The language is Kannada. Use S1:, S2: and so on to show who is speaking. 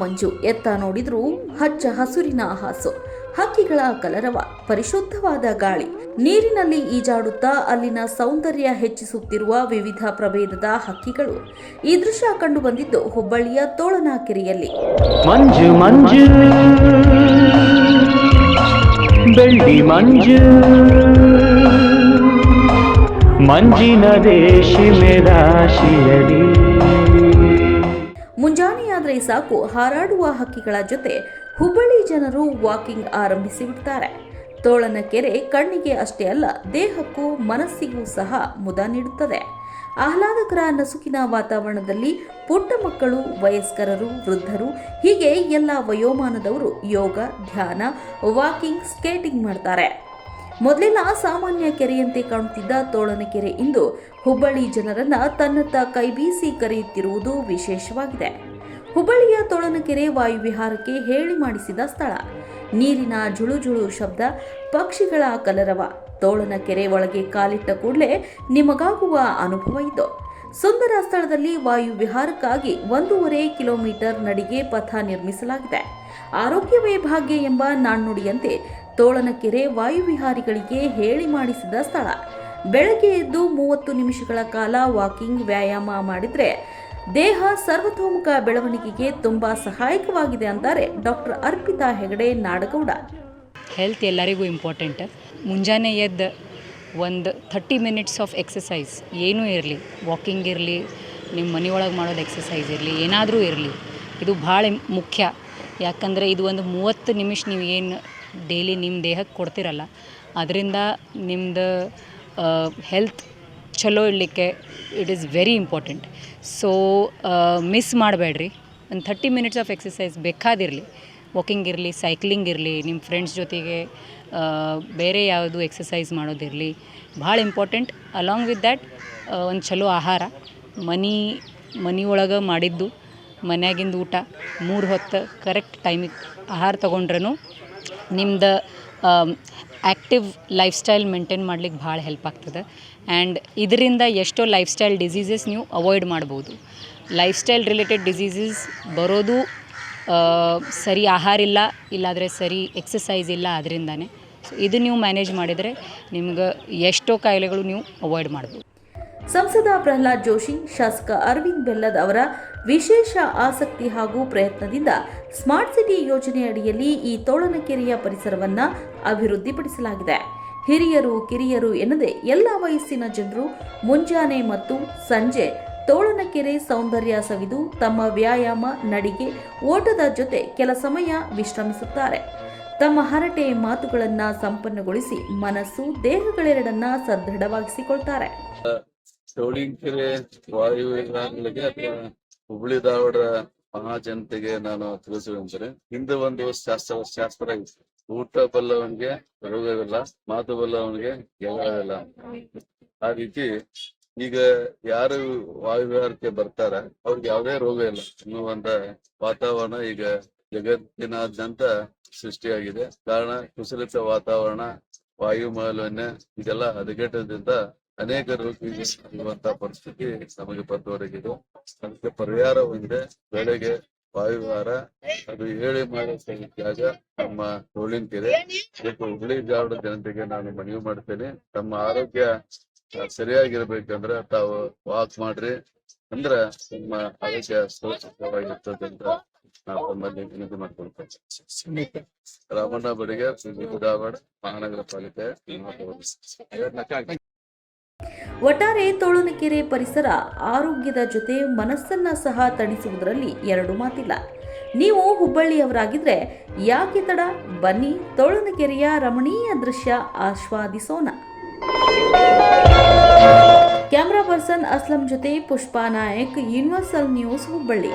S1: ಮಂಜು ಎತ್ತ ನೋಡಿದ್ರೂ ಹಚ್ಚ ಹಸುರಿನ ಹಾಸು. ಹಕ್ಕಿಗಳ ಕಲರವ, ಪರಿಶುದ್ಧವಾದ ಗಾಳಿ. ನೀರಿನಲ್ಲಿ ಈಜಾಡುತ್ತಾ ಅಲ್ಲಿನ ಸೌಂದರ್ಯ ಹೆಚ್ಚಿಸುತ್ತಿರುವ ವಿವಿಧ ಪ್ರಭೇದದ ಹಕ್ಕಿಗಳು. ಈ ದೃಶ್ಯ ಕಂಡು ಬಂದಿದ್ದು ಹುಬ್ಬಳ್ಳಿಯ ತೋಳನ ಕೆರೆಯಲ್ಲಿ
S2: ಮಂಜು ಮಂಜು. ಬೆಳ್ಳಿ ಮಂಜು. ಮಂಜಿನ
S1: ಮುಂಜಾನೆಯಾದರೆ ಸಾಕು ಹಾರಾಡುವ ಹಕ್ಕಿಗಳ ಜೊತೆ ಹುಬ್ಬಳ್ಳಿ ಜನರು ವಾಕಿಂಗ್ ಆರಂಭಿಸಿ ತೋಳನ ಕೆರೆ ಕಣ್ಣಿಗೆ ಅಷ್ಟೇ ಅಲ್ಲ, ದೇಹಕ್ಕೂ ಮನಸ್ಸಿಗೂ ಸಹ ಮುದ ನೀಡುತ್ತದೆ. ಆಹ್ಲಾದಕರ ನಸುಕಿನ ವಾತಾವರಣದಲ್ಲಿ ಪುಟ್ಟ ಮಕ್ಕಳು, ವಯಸ್ಕರರು, ವೃದ್ಧರು, ಹೀಗೆ ಎಲ್ಲ ವಯೋಮಾನದವರು ಯೋಗ, ಧ್ಯಾನ, ವಾಕಿಂಗ್, ಸ್ಕೇಟಿಂಗ್ ಮಾಡ್ತಾರೆ. ಮೊದಲೆಲ್ಲ ಸಾಮಾನ್ಯ ಕೆರೆಯಂತೆ ಕಾಣುತ್ತಿದ್ದ ತೋಳನ ಕೆರೆ ಇಂದು ಹುಬ್ಬಳ್ಳಿ ಜನರನ್ನ ತನ್ನತ್ತ ಕೈಬೀಸಿ ಕರೆಯುತ್ತಿರುವುದು ವಿಶೇಷವಾಗಿದೆ. ಹುಬ್ಬಳ್ಳಿಯ ತೋಳನಕೆರೆ ವಾಯುವಿಹಾರಕ್ಕೆ ಹೇಳಿ ಮಾಡಿಸಿದ ಸ್ಥಳ. ನೀರಿನ ಜುಳು ಜುಳು ಶಬ್ದ, ಪಕ್ಷಿಗಳ ಕಲರವ. ತೋಳನ ಕೆರೆ ಒಳಗೆ ಕಾಲಿಟ್ಟ ಕೂಡಲೇ ನಿಮಗಾಗುವ ಅನುಭವ ಇದು. ಸುಂದರ ಸ್ಥಳದಲ್ಲಿ ವಾಯು ವಿಹಾರಕ್ಕಾಗಿ ಒಂದೂವರೆ ಕಿಲೋಮೀಟರ್ ನಡಿಗೆ ಪಥ ನಿರ್ಮಿಸಲಾಗಿದೆ. ಆರೋಗ್ಯವೇ ಭಾಗ್ಯ ಎಂಬ ನಾಣ್ಣುಡಿಯಂತೆ ತೋಳನಕೆರೆ ವಾಯುವಿಹಾರಿಗಳಿಗೆ ಹೇಳಿ ಮಾಡಿಸಿದ ಸ್ಥಳ. ಬೆಳಗ್ಗೆ ಎದ್ದು ಮೂವತ್ತು ನಿಮಿಷಗಳ ಕಾಲ ವಾಕಿಂಗ್ ವ್ಯಾಯಾಮ ಮಾಡಿದ್ರೆ ದೇಹ ಸರ್ವತೋಮುಖ ಬೆಳವಣಿಗೆಗೆ ತುಂಬಾ ಸಹಾಯಕವಾಗಿದೆ ಅಂತಾರೆ ಡಾಕ್ಟರ್ ಅರ್ಪಿತಾ ಹೆಗಡೆ, ನಾಡಗೌಡ.
S3: ಹೆಲ್ತ್ ಎಲ್ಲರಿಗೂ ಇಂಪಾರ್ಟೆಂಟ್ ಮುಂಜಾನೆ ಎದ್ದು ಒಂದು ಥರ್ಟಿ ಮಿನಿಟ್ಸ್ ಆಫ್ ಎಕ್ಸಸೈಸ್ ಏನೂ ಇರಲಿ. ವಾಕಿಂಗ್ ಇರಲಿ ನಿಮ್ಮ ಮನೆಯೊಳಗೆ ಮಾಡೋದು ಎಕ್ಸಸೈಸ್ ಇರಲಿ, ಏನಾದರೂ ಇರಲಿ. ಇದು ಭಾಳ ಮುಖ್ಯ. ಯಾಕಂದರೆ ಇದು ಒಂದು ಮೂವತ್ತು ನಿಮಿಷ ನೀವು ಏನು ಡೈಲಿ ನಿಮ್ಮ ದೇಹಕ್ಕೆ ಕೊಡ್ತಿರಲ್ಲ. ಅದರಿಂದ ನಿಮ್ಮದು ಹೆಲ್ತ್ ಚಲೋ ಇಡಲಿಕ್ಕೆ it is very important so miss ಮಾಡಬೇಡ್ರಿ. ಒಂದು ಥರ್ಟಿ ಮಿನಿಟ್ಸ್ ಆಫ್ ಎಕ್ಸಸೈಸ್ ಬೇಕಾದಿರಲಿ. ವಾಕಿಂಗ್ ಇರಲಿ ಸೈಕ್ಲಿಂಗ್ ಇರಲಿ ನಿಮ್ಮ ಫ್ರೆಂಡ್ಸ್ ಜೊತೆಗೆ ಬೇರೆ ಯಾವುದು ಎಕ್ಸಸೈಸ್ ಮಾಡೋದಿರಲಿ. ಭಾಳ ಇಂಪಾರ್ಟೆಂಟ್ ಅಲಾಂಗ್ ವಿತ್ ದ್ಯಾಟ್ ಒಂದು ಚಲೋ ಆಹಾರ. ಮನಿ ಮನಿ ಒಳಗೆ ಮಾಡಿದ್ದು ಮನ್ಯಾಗಿಂದ ಊಟ. ಮೂರು ಹೊತ್ತು ಕರೆಕ್ಟ್ ಟೈಮಿಗೆ ಆಹಾರ ತೊಗೊಂಡ್ರೂ ನಿಮ್ದು ಆ್ಯಕ್ಟಿವ್ ಲೈಫ್ ಸ್ಟೈಲ್ ಮೇಂಟೈನ್ ಮಾಡ್ಲಿಕ್ಕೆ ಭಾಳ ಹೆಲ್ಪ್ ಆಗ್ತದೆ. ಆ್ಯಂಡ್ ಇದರಿಂದ ಎಷ್ಟೋ ಲೈಫ್ ಸ್ಟೈಲ್ ಡಿಸೀಸಸ್ ನೀವು ಅವಾಯ್ಡ್ ಮಾಡ್ಬೋದು. ಲೈಫ್ ಸ್ಟೈಲ್ ರಿಲೇಟೆಡ್ ಡಿಸೀಸಸ್ ಬರೋದು ಸರಿ ಆಹಾರ ಇಲ್ಲ, ಇಲ್ಲಾದರೆ ಸರಿ ಎಕ್ಸಸೈಸ್ ಇಲ್ಲ ಅದರಿಂದನೇ ಸೊ ಇದು ನೀವು ಮ್ಯಾನೇಜ್ ಮಾಡಿದರೆ ನಿಮ್ಗೆ ಎಷ್ಟೋ ಕಾಯಿಲೆಗಳು ನೀವು ಅವಾಯ್ಡ್ ಮಾಡ್ಬೋದು.
S1: ಸಂಸದ ಪ್ರಹ್ಲಾದ್ ಜೋಶಿ, ಶಾಸಕ ಅರವಿಂದ್ ಬೆಲ್ಲದ್ ಅವರ ವಿಶೇಷ ಆಸಕ್ತಿ ಹಾಗೂ ಪ್ರಯತ್ನದಿಂದ ಸ್ಮಾರ್ಟ್ ಸಿಟಿ ಯೋಜನೆ ಅಡಿಯಲ್ಲಿ ಈ ತೋಳನಕೆರೆಯ ಪರಿಸರವನ್ನ ಅಭಿವೃದ್ಧಿಪಡಿಸಲಾಗಿದೆ. ಹಿರಿಯರು, ಕಿರಿಯರು ಎನ್ನದೆ ಎಲ್ಲ ವಯಸ್ಸಿನ ಜನರು ಮುಂಜಾನೆ ಮತ್ತು ಸಂಜೆ ತೋಳನಕೆರೆ ಸೌಂದರ್ಯ ಸವಿದು ತಮ್ಮ ವ್ಯಾಯಾಮ, ನಡಿಗೆ, ಓಟದ ಜೊತೆ ಕೆಲ ಸಮಯ ವಿಶ್ರಮಿಸುತ್ತಾರೆ. ತಮ್ಮ ಹರಟೆ ಮಾತುಗಳನ್ನ ಸಂಪನ್ನಗೊಳಿಸಿ ಮನಸ್ಸು ದೇಹಗಳೆರಡನ್ನ ಸದೃಢವಾಗಿಸಿಕೊಳ್ತಾರೆ.
S4: ಚೌಳಿಕೆರೆ ವಾಯು ವಿಹಾರಗಳಿಗೆ ಅಥವಾ ಹುಬ್ಬಳ್ಳಿ ಮಹಾ ಮಹಾಜನತೆಗೆ ನಾನು ತಿಳಿಸುವಂತಾರೆ ಹಿಂದೆ ಒಂದು ಶಾಸ್ತ್ರ ಶಾಸ್ತ್ರ ಊಟ ಬಲ್ಲವನಿಗೆ ರೋಗವಿಲ್ಲ, ಮಾತು ಬಲ್ಲವನಿಗೆ ಎಲ್ಲ ಆ ರೀತಿ ಈಗ ಯಾರು ವಾಯುವಿಹಾರಕ್ಕೆ ಬರ್ತಾರ, ಅವ್ರಿಗೆ ಯಾವುದೇ ರೋಗ ಇಲ್ಲ. ಅನ್ನುವಂತ ವಾತಾವರಣ ಈಗ ಜಗತ್ತಿನಾದ್ಯಂತ ಸೃಷ್ಟಿಯಾಗಿದೆ. ಕಾರಣ ಕುಸಲಿತ ವಾತಾವರಣ ವಾಯು ಮಾಲಿನ್ಯ ಇದೆಲ್ಲ ಹದಗೆಟ್ಟದಿಂದ ಅನೇಕ ರೋಗಿರುವಂತ ಪರಿಸ್ಥಿತಿ ನಮಗೆ ಬಂದವರೆಗಿದೆ ಅದಕ್ಕೆ ಪರಿಹಾರ ಒಂದೇ ಬೆಳೆಗೆ ವಾಯುವಿಹಾರ ಅದು ಹೇಳಿ ಮಾಡೋ ಜಾಗ ನಮ್ಮ ತೋಳಿಂತಿದೆ ಕೆರೆ ಇದಕ್ಕೆ ಹುಬ್ಳಿ ಜಾವಡ ಜನತೆಗೆ ನಾನು ಮನವಿ ಮಾಡ್ತೇನೆ. ತಮ್ಮ ಆರೋಗ್ಯ ಸರಿಯಾಗಿರ್ಬೇಕಂದ್ರ ತಾವು ವಾಕ್ ಮಾಡ್ರಿ. ಅಂದ್ರ ನಿಮ್ಮ ಆರೋಗ್ಯ ಸುರಕ್ಷಿತವಾಗಿರ್ತದೆ ಅಂತ ನಾವು ತಮ್ಮಲ್ಲಿ ವಿನಂತಿ ಮಾಡ್ಕೊಳ್ತೇನೆ ರಾಮಣ್ಣ ಬಡಿಗೆ ಧಾರವಾಡ ಮಹಾನಗರ ಪಾಲಿಕೆ.
S1: ಒಟ್ಟಾರೆ ತೋಳನಕೆರೆ ಪರಿಸರ ಆರೋಗ್ಯದ ಜೊತೆ ಮನಸ್ಸನ್ನ ಸಹ ತಣಿಸುವುದರಲ್ಲಿ ಎರಡು ಮಾತಿಲ್ಲ. ನೀವು ಹುಬ್ಬಳ್ಳಿಯವರಾಗಿದ್ರೆ ಯಾಕೆ ತಡ? ಬನ್ನಿ ತೋಳನಕೆರೆಯ ರಮಣೀಯ ದೃಶ್ಯ ಆಸ್ವಾದಿಸೋಣ ಕ್ಯಾಮ್ರಾ ಪರ್ಸನ್ ಅಸ್ಲಂ ಜೊತೆ ಪುಷ್ಪಾ ನಾಯಕ್, ಯೂನಿವರ್ಸಲ್ ನ್ಯೂಸ್ ಹುಬ್ಬಳ್ಳಿ.